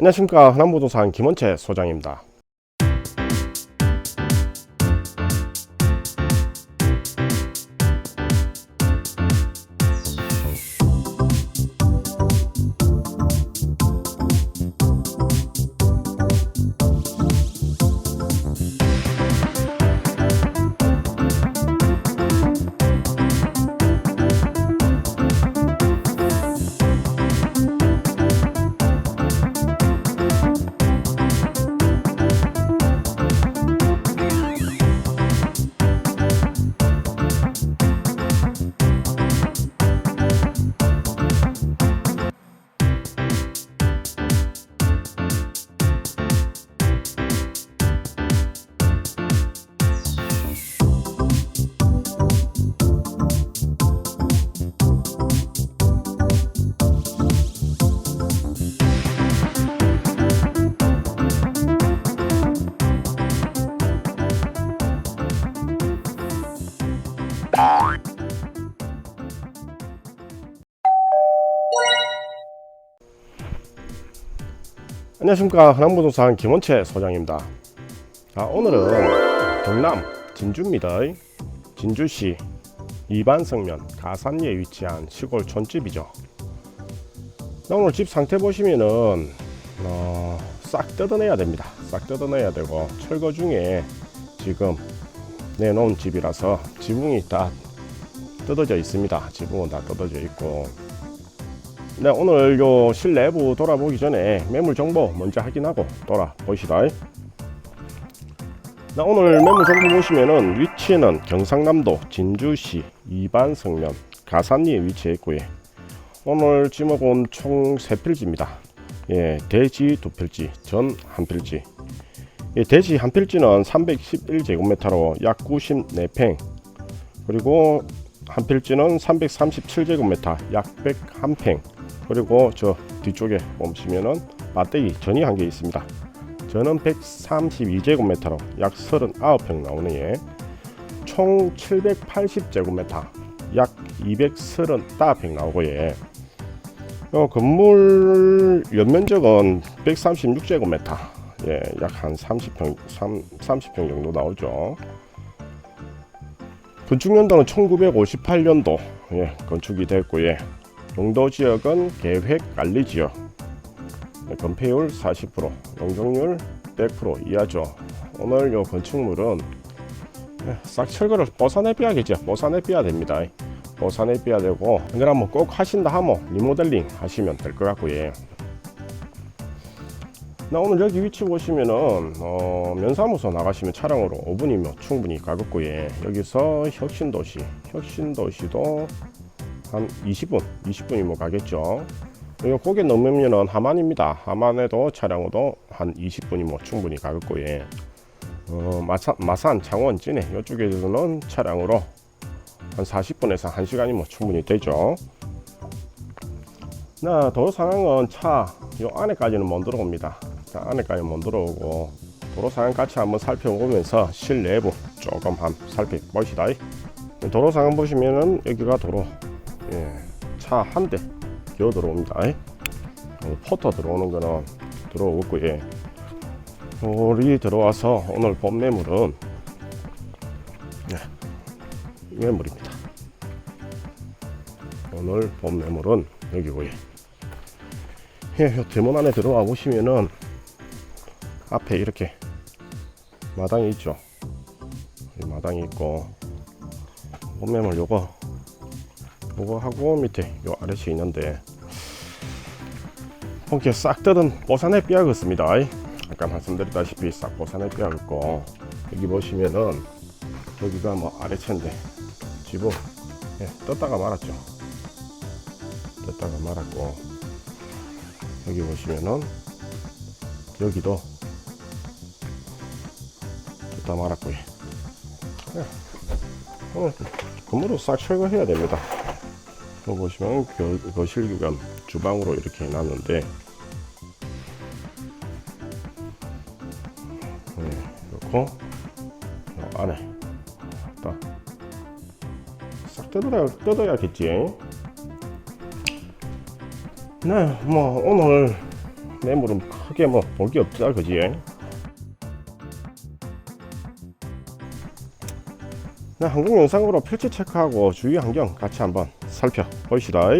안녕하십니까 하남부동산 김원채 소장입니다. 안녕하십니까 하남부동산 김원채 소장입니다. 자 오늘은 경남 진주입니다. 진주시 이반성면 가산리에 위치한 시골 촌집이죠. 자, 오늘 집 상태 보시면은 어, 싹 뜯어내야 됩니다. 싹 뜯어내야 되고 철거 중에 지금 내놓은 집이라서 지붕이 다 뜯어져 있습니다. 지붕은 다 뜯어져 있고 네, 오늘 요 실내부 돌아보기 전에 매물 정보 먼저 확인하고 돌아보시다. 네, 오늘 매물 정보 보시면은 위치는 경상남도 진주시 이반성면 가산리에 위치해 있고요. 오늘 지목은 총 3필지입니다. 예, 대지 두 필지, 전한 필지. 예, 대지 한 필지는 311제곱미터로 약 94평. 그리고 한 필지는 337제곱미터, 약 101평. 그리고 저 뒤쪽에 보시면은 배터리 전이 한 개 있습니다. 저는 132제곱미터로 약 39평 나오네요. 총 780제곱미터, 약 230평 나오고요. 어, 건물 연면적은 136제곱미터, 예, 약 한 30평, 3, 30평 정도 나오죠. 건축 연도는 1958년도 예, 건축이 됐고요. 용도 지역은 계획 관리 지역. 네, 건폐율 40%, 용적률 100% 이하죠. 오늘 요 건축물은 네, 싹 철거를 보산해 삐야겠죠. 보산해 삐야 됩니다. 보산해 삐야 되고 그러면 꼭 하신다 하면 리모델링 하시면 될 것 같고요. 나 오늘 여기 위치 보시면은 어, 면사무소 나가시면 차량으로 5분이면 충분히 가겠고요. 여기서 혁신도시, 혁신도시도 한 20분, 20분이면 뭐 가겠죠. 이거 고개 넘으면은 하만입니다. 하만에도 차량으로 한 20분이면 뭐 충분히 가겠고요. 어, 마산, 마산, 창원, 진해 이쪽에서는 차량으로 한 40분에서 1시간이면 뭐 충분히 되죠. 나 도로 상황은 차 요 안에까지는 못 들어옵니다. 자, 안에까지 못 들어오고 도로 상황 같이 한번 살펴보면서 실내부 조금 한번 살펴보시다. 도로 상황 보시면은 여기가 도로 예, 차 한 대 기어 들어옵니다. 어, 포터 들어오는 거는 들어오고 예. 우리 들어와서 오늘 본 매물은 예, 매물입니다. 오늘 본 매물은 여기고요. 예, 요 대문 안에 들어와 보시면은 앞에 이렇게 마당이 있죠. 이 마당이 있고 본 매물 요거 요거 하고 밑에 요 아래에 있는데 이렇게 싹 뜯은 보산에 삐약었습니다. 아까 말씀드렸다시피 싹 보산에 삐약었고 여기 보시면은 여기가 뭐 아래채인데 지붕 예, 떴다가 말았죠. 떴다가 말았고 여기 보시면은 여기도 떴다 말았고요. 예. 오늘 건물을 싹 철거해야 됩니다 보시면 거, 거실 구간 주방으로 이렇게 해놨는데 네, 그렇고 요 안에 딱싹 뜯어야, 뜯어야겠지 네, 뭐 오늘 매물은 크게 뭐 볼 게 없다 그지? 항공 영상으로 필지 체크하고 주위 환경 같이 한번 살펴보시다.